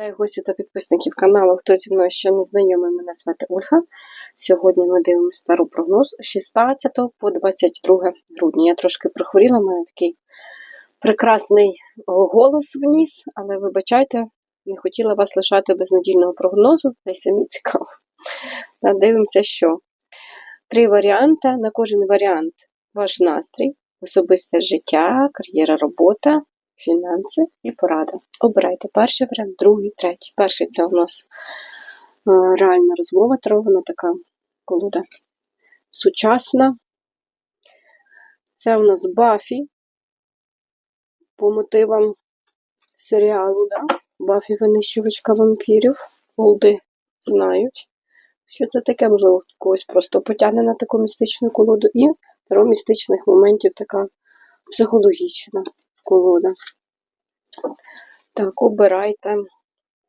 Вітаю гості та підписників каналу. Хто зі мною ще не знайомий, мене звати Ольга. Сьогодні ми дивимося стару прогноз 16 по 22 грудня. Я трошки прихворіла, в мене такий прекрасний голос вніс, але вибачайте, не хотіла вас лишати без надільного прогнозу, та й самі цікаво. Дивимося, що. Три варіанти. На кожен варіант ваш настрій, особисте життя, кар'єра, робота, фінанси і порада. Обирайте перший варіант, другий, третій. Перший це у нас е, реальна розмова, вона така колода сучасна. Це у нас Бафі по мотивам серіалу, да? Бафі винищувачка вампірів. Олди знають, що це таке, можливо, когось просто потягне на таку містичну колоду. І таро містичних моментів така психологічна колода. Так, обирайте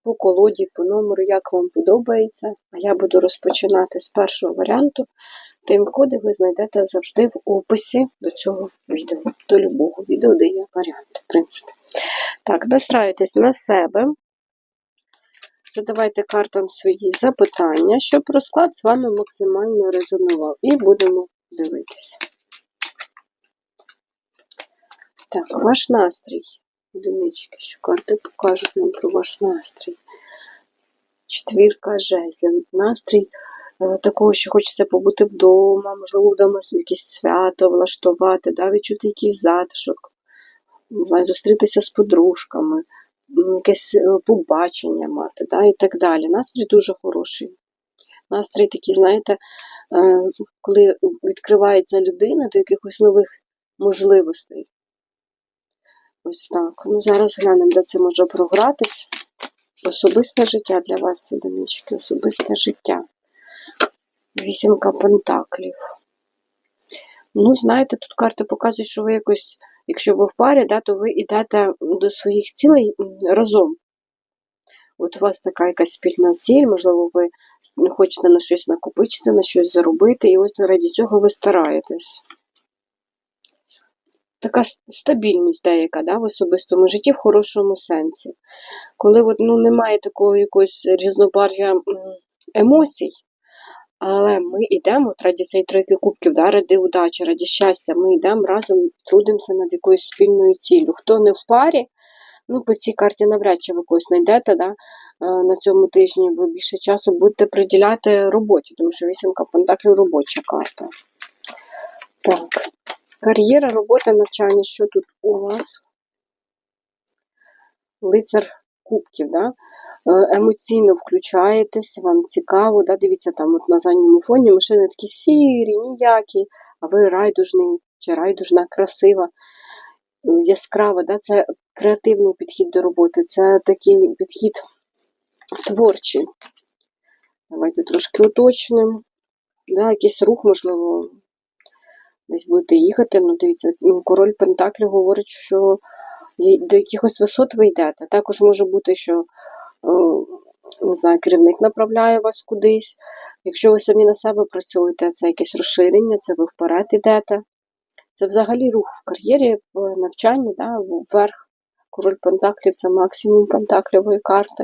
по колоді, по номеру, як вам подобається. А я буду розпочинати з першого варіанту. Тайм-коди ви знайдете завжди в описі до цього відео, до любого відео, де є варіанти, в принципі. Так, настраюйтесь на себе. Задавайте картам свої запитання, щоб розклад з вами максимально резонував. І будемо дивитися. Так, ваш настрій. Одинички, що карти покажуть нам про ваш настрій. Четвірка жезлів. Настрій е, такого, що хочеться побути вдома, можливо, вдома якесь свято влаштувати, да, відчути якийсь затишок, знаю, зустрітися з подружками, якесь е, побачення мати, да, і так далі. Настрій дуже хороший. Настрій такий, знаєте, е, коли відкривається людина до якихось нових можливостей. Ось так. Ну, зараз глянемо, де це може програтись. Особисте життя для вас, одинички, особисте життя. Вісімка пентаклів. Ну, знаєте, тут карти показують, що ви якось, якщо ви в парі, да, то ви йдете до своїх цілей разом. От у вас така якась спільна ціль, можливо, ви хочете на щось накопичити, на щось заробити, і ось раді цього ви стараєтесь така стабільність деяка да, в особистому житті в хорошому сенсі. Коли от, ну, немає такого якогось різнобарв'я емоцій, але ми йдемо раді цієї тройки кубків, да, ради удачі, раді щастя, ми йдемо разом, трудимося над якоюсь спільною ціллю. Хто не в парі, ну, по цій карті навряд чи ви когось знайдете да, на цьому тижні, ви більше часу будете приділяти роботі, тому що вісімка пентаклів робоча карта. Так. Кар'єра, робота, навчання. Що тут у вас? Лицар кубків, да? Е, емоційно включаєтесь, вам цікаво, да? дивіться, там от на задньому фоні машини такі сірі, ніякі, а ви райдужний чи райдужна, красива, е, яскрава. Да? Це креативний підхід до роботи, це такий підхід творчий. Давайте трошки уточнимо. Да, Якийсь рух, можливо, десь будете їхати. Ну, дивіться, король Пентаклів говорить, що до якихось висот ви йдете. Також може бути, що е, не знаю, керівник направляє вас кудись. Якщо ви самі на себе працюєте, це якесь розширення, це ви вперед йдете. Це взагалі рух в кар'єрі, в навчанні, да, вверх. Король Пентаклів це максимум пентаклівої карти.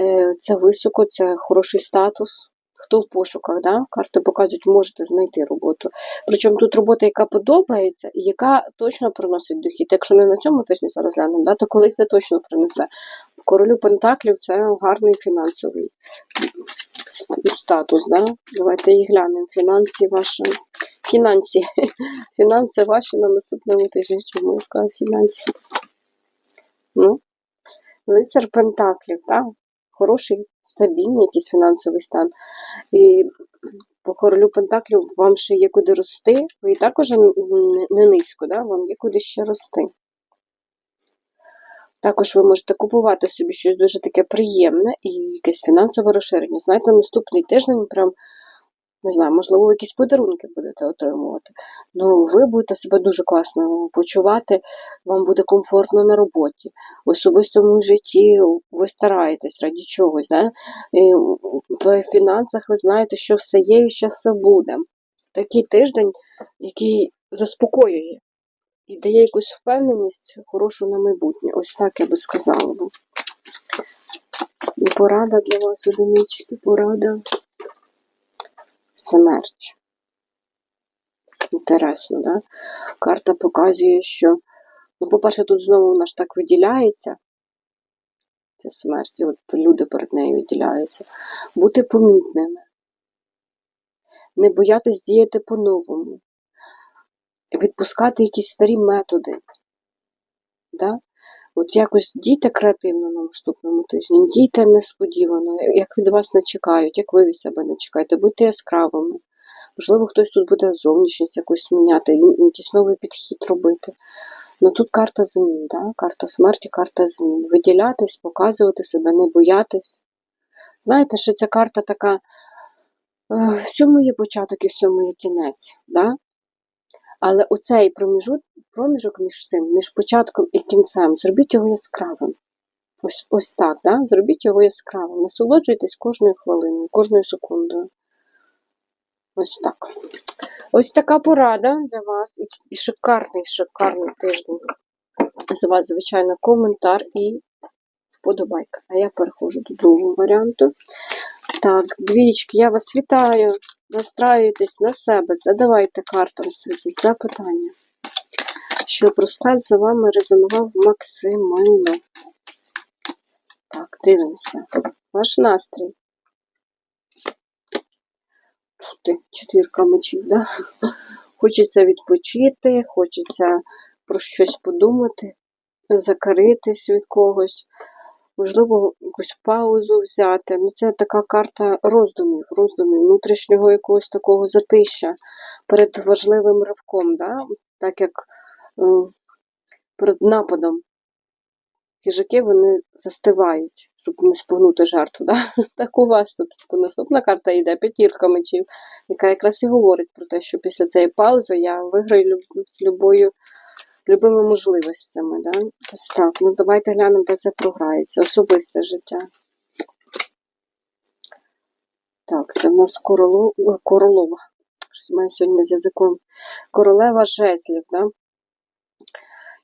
Е, це високо, це хороший статус хто в пошуках, да? карти показують, можете знайти роботу. Причому тут робота, яка подобається, і яка точно приносить дохід. Якщо не на цьому тижні зараз глянемо, да, то колись не точно принесе. Королю Пентаклів це гарний фінансовий статус. Да? Давайте їх глянемо. Фінанси ваші. Фінансі. Фінанси ваші на наступному тижні. Чому я сказала фінансі? Ну, лицар Пентаклів, так? Хороший, стабільний якийсь фінансовий стан. І по королю Пентаклів вам ще є куди рости, ви і також не низько, да? вам є куди ще рости. Також ви можете купувати собі щось дуже таке приємне і якесь фінансове розширення. Знаєте, наступний тиждень прям не знаю, можливо, якісь подарунки будете отримувати. Ну, ви будете себе дуже класно почувати, вам буде комфортно на роботі. В особистому житті ви стараєтесь раді чогось. Да? І в фінансах ви знаєте, що все є і що все буде. Такий тиждень, який заспокоює і дає якусь впевненість хорошу на майбутнє. Ось так я би сказала. І порада для вас, одинички, порада. Смерть. Інтересно, да? Карта показує, що, ну, по-перше, тут знову вона ж так виділяється. Це смерть, і от люди перед нею виділяються. Бути помітними. Не боятись діяти по-новому. Відпускати якісь старі методи. Да? От якось дійте креативно на наступному тижні, дійте несподівано, як від вас не чекають, як ви від себе не чекаєте, будьте яскравими. Можливо, хтось тут буде зовнішність якусь міняти, якийсь новий підхід робити. Ну тут карта змін, да? карта смерті, карта змін. Виділятись, показувати себе, не боятись. Знаєте, що ця карта така, е, в цьому є початок і в цьому є кінець. Да? Але оцей проміжок, між цим, між початком і кінцем, зробіть його яскравим. Ось, ось так, да? зробіть його яскравим. Насолоджуйтесь кожною хвилиною, кожною секундою. Ось так. Ось така порада для вас. І, шикарний, шикарний тиждень. З вас, звичайно, коментар і вподобайка. А я переходжу до другого варіанту. Так, двічки, я вас вітаю. Настраюйтесь на себе, задавайте картам свої запитання. Щоб розклад за вами резонував максимально. Так, дивимося. Ваш настрій. Ух ти, четвірка мечів, да? Хочеться відпочити, хочеться про щось подумати, закритись від когось, можливо, якусь паузу взяти. Ну, це така карта роздумів, роздумів, внутрішнього якогось такого затища перед важливим ривком, да? так як е, перед нападом. Хижаки вони застивають, щоб не спугнути жертву. Да? Так у вас тут наступна карта йде п'ятірка мечів, яка якраз і говорить про те, що після цієї паузи я виграю люб, любою, любими можливостями. Да? Ось так. Ну давайте глянемо, де це програється. Особисте життя. Так, це в нас короло... Королова. Щось має сьогодні з язиком. Королева жезлів, да?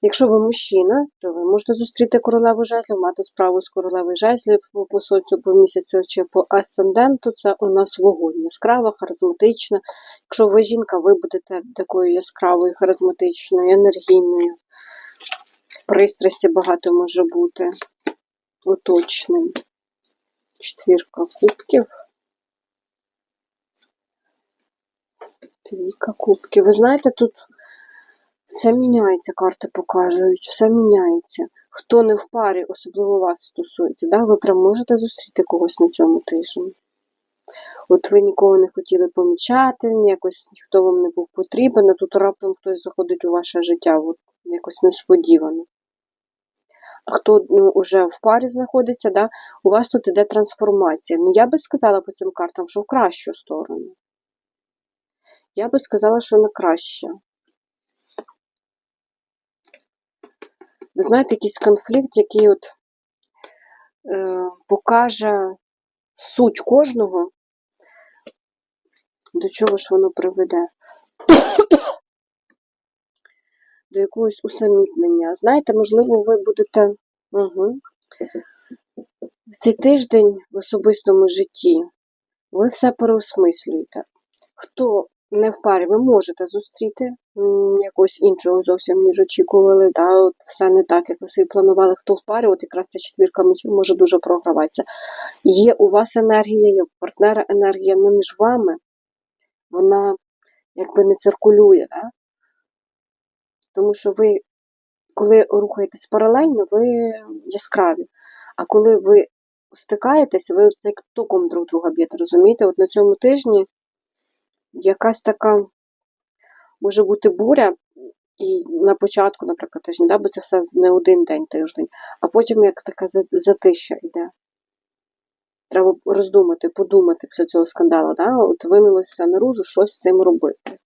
Якщо ви мужчина, то ви можете зустріти королеву жезлів, мати справу з королевою жезлів по, сонцю, по місяцю чи по асценденту. Це у нас вогонь. Яскрава, харизматична. Якщо ви жінка, ви будете такою яскравою, харизматичною, енергійною. Пристрасті багато може бути оточним. Четвірка кубків. Двійка кубків. Ви знаєте, тут все міняється, карти покажуть, все міняється. Хто не в парі, особливо вас стосується, да? ви прям можете зустріти когось на цьому тижні. От ви нікого не хотіли помічати, якось ніхто вам не був потрібен, а тут раптом хтось заходить у ваше життя, от, якось несподівано. А хто ну, вже в парі знаходиться, да? у вас тут іде трансформація. Ну, я би сказала по цим картам, що в кращу сторону. Я би сказала, що на краще. Ви знаєте, якийсь конфлікт, який от е, покаже суть кожного, до чого ж воно приведе. До якогось усамітнення. Знаєте, можливо, ви будете угу. в цей тиждень в особистому житті ви все переосмислюєте. Хто не в парі, ви можете зустріти якогось іншого зовсім, ніж очікували. Да? От все не так, як ви собі планували. Хто в парі, от якраз ця четвірка може дуже програватися. Є у вас енергія, є у партнера енергія, але між вами вона якби не циркулює. Да? Тому що ви, коли рухаєтесь паралельно, ви яскраві. А коли ви стикаєтесь, ви як током друг друга б'єте, розумієте? От на цьому тижні якась така може бути буря, і на початку, наприклад, тижня, да, бо це все не один день тиждень, а потім як така затища йде. Треба роздумати, подумати після цього скандалу, да? от вилилося наружу, щось з цим робити.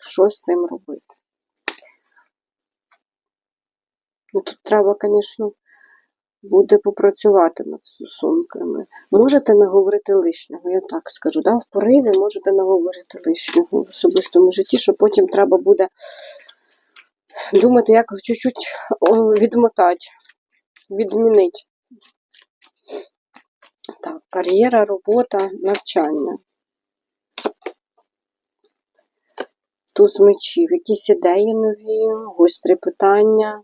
Щось з цим робити. Ну, тут треба, звісно, буде попрацювати над стосунками. Можете наговорити лишнього, я так скажу. Да? В пориві можете наговорити лишнього в особистому житті, що потім треба буде думати, як чуть-чуть відмотати, відмінити. Так, кар'єра, робота, навчання. Туз мечів, якісь ідеї нові, гострі питання.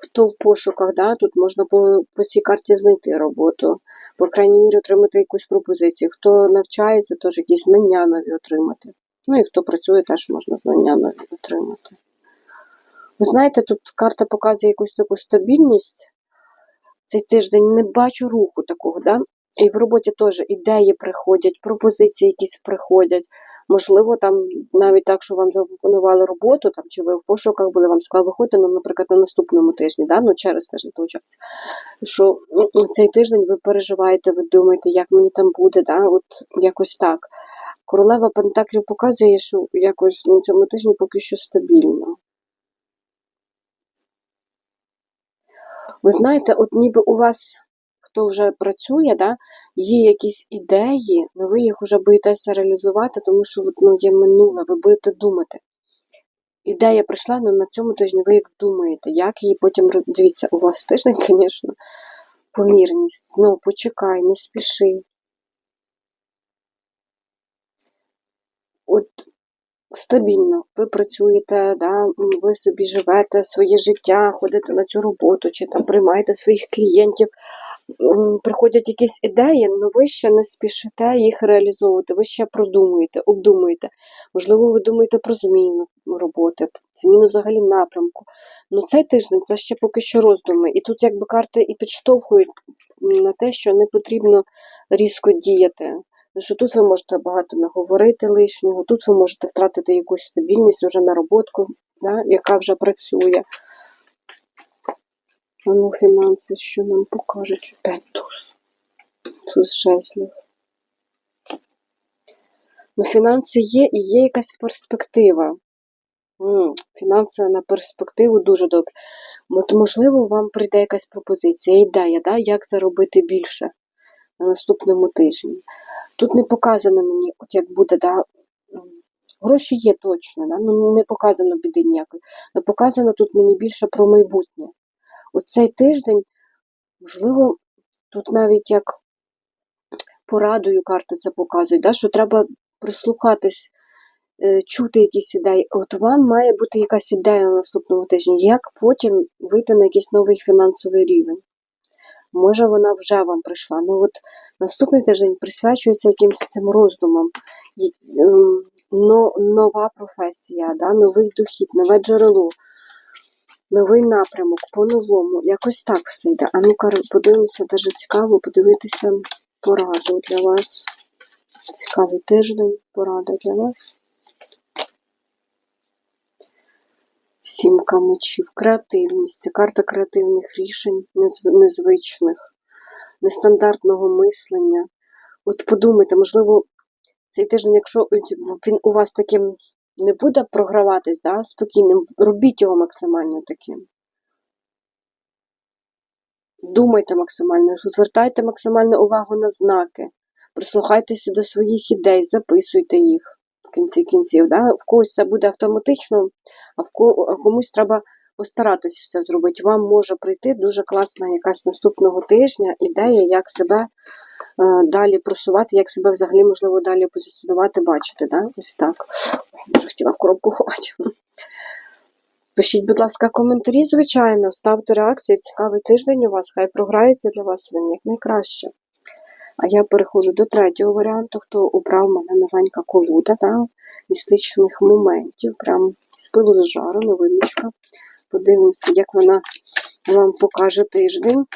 Хто в пошуках, да? тут можна по, по цій карті знайти роботу, по крайній мірі отримати якусь пропозицію. Хто навчається, теж якісь знання нові отримати. Ну і хто працює, теж можна знання нові отримати. Ви знаєте, тут карта показує якусь таку стабільність. Цей тиждень не бачу руху такого, да? І в роботі теж ідеї приходять, пропозиції якісь приходять. Можливо, там навіть так, що вам запропонували роботу, там, чи ви в пошуках були, вам сказали, виходьте, ну, наприклад, на наступному тижні, да? ну, через тиждень, виходить, що цей тиждень ви переживаєте, ви думаєте, як мені там буде, да? от якось так. Королева Пентаклів показує, що якось на цьому тижні поки що стабільно. Ви знаєте, от ніби у вас, хто вже працює, да, є якісь ідеї, але ви їх вже боїтеся реалізувати, тому що ну, є минуле, ви будете думати. Ідея прийшла, але на цьому тижні ви як думаєте, як її потім дивіться, у вас тиждень, звісно, помірність. Ну, почекай, не спіши. От стабільно, ви працюєте, да, ви собі живете своє життя, ходите на цю роботу, чи там приймаєте своїх клієнтів. Приходять якісь ідеї, але ви ще не спішите їх реалізовувати, ви ще продумуєте, обдумуєте. Можливо, ви думаєте про зміну роботи, зміну взагалі напрямку. Ну цей тиждень це ще поки що роздуми. І тут якби карти і підштовхують на те, що не потрібно різко діяти. Що тут ви можете багато наговорити лишнього, тут ви можете втратити якусь стабільність вже нароботку, да, яка вже працює. А ну, фінанси, що нам покажуть? Опять туз. Туз жезлів. Ну, фінанси є і є якась перспектива. Фінанси на перспективу дуже добре. От, можливо, вам прийде якась пропозиція, ідея, да, як заробити більше на наступному тижні. Тут не показано мені, от як буде, да, гроші є точно, да, ну не показано біди ніякої. Але показано тут мені більше про майбутнє. Оцей тиждень, можливо, тут навіть як порадою карти це показують, да, що треба прислухатись, е, чути якісь ідеї. От вам має бути якась ідея на наступному тижні, як потім вийти на якийсь новий фінансовий рівень. Може, вона вже вам прийшла. Ну от наступний тиждень присвячується якимось цим роздумам. Ем, но, нова професія, да, новий дохід, нове джерело, новий напрямок, по-новому. Якось так все йде. А ну-ка, подивимося, даже цікаво подивитися пораду для вас. Цікавий тиждень, порада для вас. Сімка мечів, креативність. Це карта креативних рішень, незвичних, нестандартного мислення. От подумайте, можливо, цей тиждень, якщо він у вас таким не буде програватись, да, спокійним, робіть його максимально таким. Думайте максимально, звертайте максимальну увагу на знаки, прислухайтеся до своїх ідей, записуйте їх в кінці кінців. Да? В когось це буде автоматично, а в комусь треба постаратися це зробити. Вам може прийти дуже класна якась наступного тижня ідея, як себе далі просувати, як себе взагалі можливо далі позиціонувати, бачити. Да? Ось так. Дуже хотіла в коробку ховати. Пишіть, будь ласка, коментарі, звичайно, ставте реакцію. Цікавий тиждень у вас, хай програється для вас він як найкраще. А я переходжу до третього варіанту, хто обрав мене новенька колода, да, містичних моментів, прям з пилу з жару, новиночка. Подивимося, як вона вам покаже тиждень.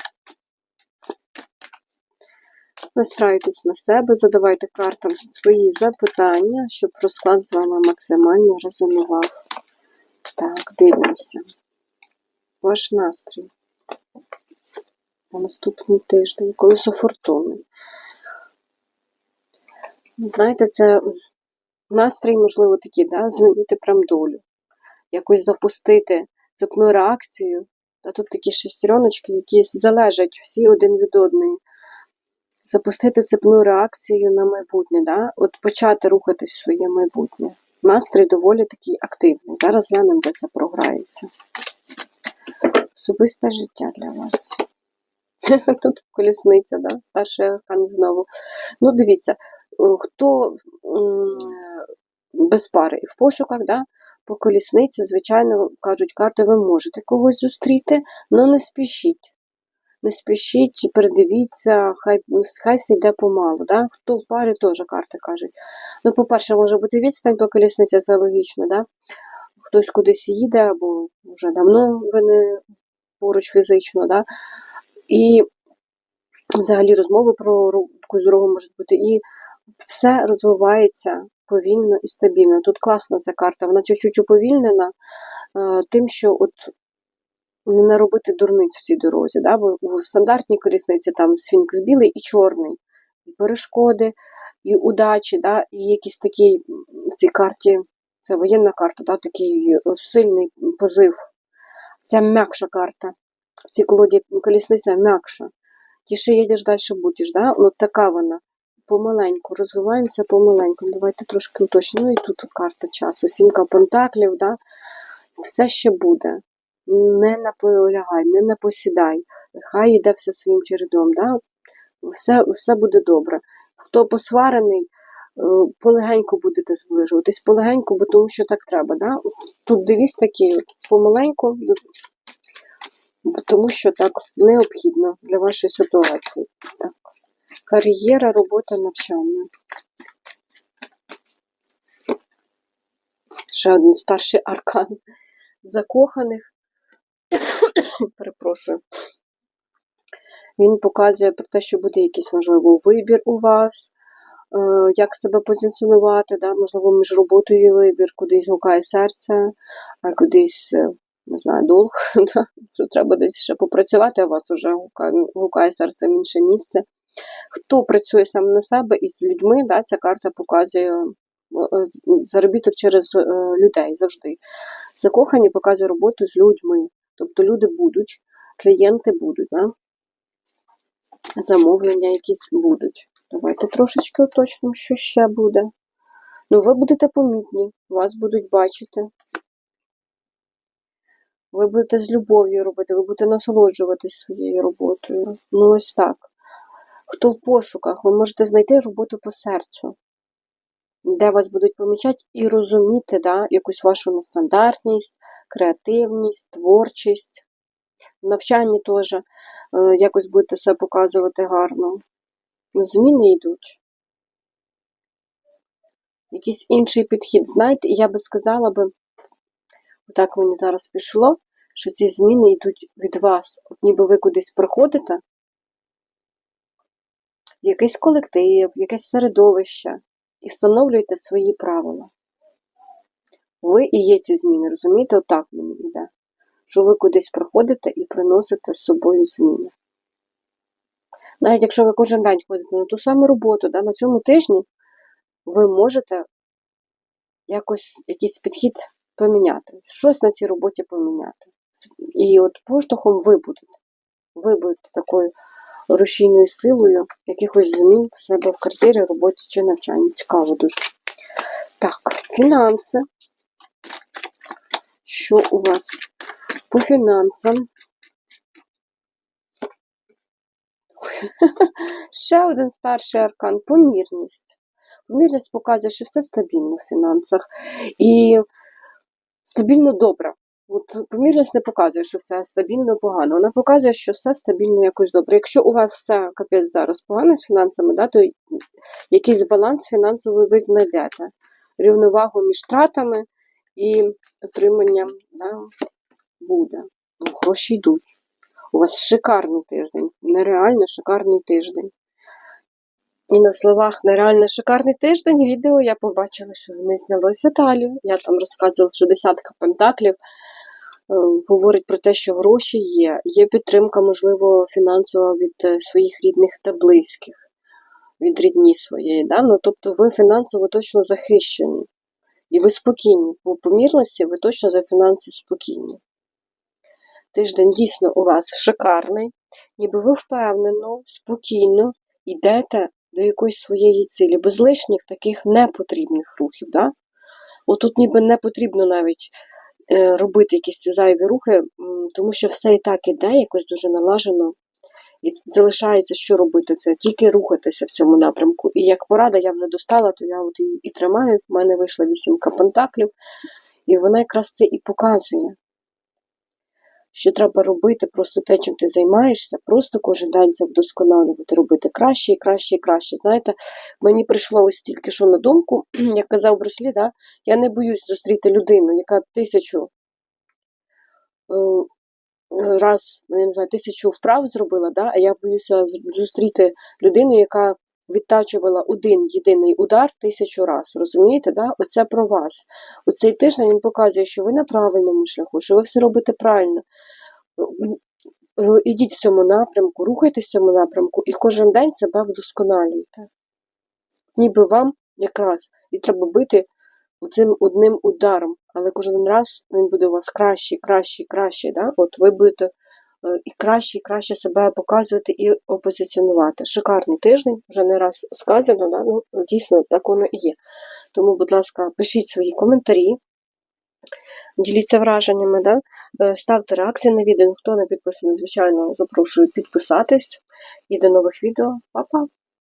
Настраюйтесь на себе, задавайте картам свої запитання, щоб розклад з вами максимально резонував. Так, дивимося. Ваш настрій на наступний тиждень, колесо фортуни. Знаєте, це настрій, можливо, такий, да? змінити прям долю, якось запустити цепну реакцію. Та тут такі шестереночки, які залежать всі один від одної. Запустити цепну реакцію на майбутнє, да? от почати рухатись в своє майбутнє. Настрій доволі такий активний. Зараз глянемо, де це програється. Особисте життя для вас. Тут колісниця, да? старший аркан знову. Ну, дивіться, е, хто без пари і в пошуках, да? по колісниці, звичайно, кажуть, карти, ви можете когось зустріти, але не спішіть. Не спішіть, передивіться, хай, хай все йде помалу. Да? Хто в парі, теж карти кажуть. Ну, по-перше, може бути відстань по колісниці, це логічно, да? хтось кудись їде, або вже давно ви не поруч фізично, да? і взагалі розмови про якусь дорогу можуть бути. І все розвивається повільно і стабільно. Тут класна ця карта, вона чуть-чуть уповільнена е, тим, що от не наробити дурниць в цій дорозі. Да? Бо в стандартній колісниці там сфінкс білий і чорний, і перешкоди, і удачі, да? і якісь такі в цій карті, це воєнна карта, да? такий е, сильний позив. Це м'якша карта. В цій колоді колісниця м'якша. Тіше їдеш, далі будеш. Да? Ну, така вона. Помаленьку, розвиваємося помаленьку. Давайте трошки уточнимо. Ну і тут карта часу. Сімка пентаклів, да? все ще буде. Не наполягай, не напосідай. Хай йде все своїм чередом. Да? Все, все буде добре. Хто посварений, е, полегеньку будете зближуватись, полегеньку, бо тому що так треба. Да? Тут девіз такий, помаленьку, тому що так необхідно для вашої ситуації. Так. Кар'єра, робота, навчання. Ще один старший аркан закоханих. Перепрошую. Він показує про те, що буде якийсь, можливо, вибір у вас, е, як себе позиціонувати, да? можливо, між роботою і вибір, кудись гукає серце, а кудись, е, не знаю, долг, да? що треба десь ще попрацювати, а вас вже гукає, серце в інше місце. Хто працює сам на себе і з людьми, да, ця карта показує е, заробіток через е, людей завжди. Закохані показує роботу з людьми. Тобто люди будуть, клієнти будуть, да? замовлення якісь будуть. Давайте трошечки уточнимо, що ще буде. Ну, ви будете помітні, вас будуть бачити. Ви будете з любов'ю робити, ви будете насолоджуватись своєю роботою. Ну, ось так. Хто в пошуках, ви можете знайти роботу по серцю, де вас будуть помічати і розуміти да, якусь вашу нестандартність, креативність, творчість. В навчанні теж е, якось будете себе показувати гарно. Зміни йдуть. Якийсь інший підхід. Знаєте, я би сказала би, отак мені зараз пішло, що ці зміни йдуть від вас. От ніби ви кудись приходите, якийсь колектив, якесь середовище і встановлюєте свої правила. Ви і є ці зміни, розумієте? Отак мені йде. Що ви кудись приходите і приносите з собою зміни. Навіть якщо ви кожен день ходите на ту саму роботу, да, на цьому тижні ви можете якось якийсь підхід поміняти, щось на цій роботі поміняти. І от поштовхом ви будете. Ви будете такою рушійною силою якихось змін в себе в кар'єрі, роботі чи навчанні. Цікаво дуже. Так, фінанси. Що у вас по фінансам? Ще один старший аркан помірність. Помірність показує, що все стабільно в фінансах. І стабільно добре. От помірність не показує, що все стабільно погано. Вона показує, що все стабільно якось добре. Якщо у вас все капець зараз погано з фінансами, да, то якийсь баланс фінансовий ви знайдете. Рівновагу між тратами і отриманням да, буде. Ну, гроші йдуть. У вас шикарний тиждень, нереально шикарний тиждень. І на словах нереально шикарний тиждень відео я побачила, що вони знялися далі. Я там розказувала, що десятка пентаклів говорить про те, що гроші є. Є підтримка, можливо, фінансова від е, своїх рідних та близьких, від рідні своєї. Да? Ну, тобто ви фінансово точно захищені. І ви спокійні. По помірності ви точно за фінанси спокійні. Тиждень дійсно у вас шикарний, ніби ви впевнено, спокійно йдете до якоїсь своєї цілі, без лишніх таких непотрібних рухів. Да? Отут ніби не потрібно навіть е, робити якісь ці зайві рухи, тому що все і так іде, якось дуже налажено І залишається, що робити це, тільки рухатися в цьому напрямку. І як порада я вже достала, то я от її і тримаю. У мене вийшла вісімка пентаклів, і вона якраз це і показує. Що треба робити, просто те, чим ти займаєшся, просто кожен день це вдосконалювати, робити краще і краще і краще. Знаєте, мені прийшло ось тільки що на думку, як казав Бруслі, да, я не боюсь зустріти людину, яка тисячу е, раз, ну, я не знаю, тисячу вправ зробила, да, а я боюся зустріти людину, яка відтачувала один єдиний удар тисячу раз. Розумієте? Да? Оце про вас. Оцей тиждень він показує, що ви на правильному шляху, що ви все робите правильно. М, е, Ідіть в цьому напрямку, рухайтесь в цьому напрямку і кожен день себе вдосконалюйте. Ніби вам якраз і треба бити цим одним ударом, але кожен раз він буде у вас краще, краще, краще. Да? От ви будете е, і краще, і краще себе показувати і опозиціонувати. Шикарний тиждень, вже не раз сказано, да? ну, дійсно так воно і є. Тому, будь ласка, пишіть свої коментарі, діліться враженнями, да? Е, ставте реакції на відео. Хто не підписаний, звичайно, запрошую підписатись. І до нових відео. Па-па!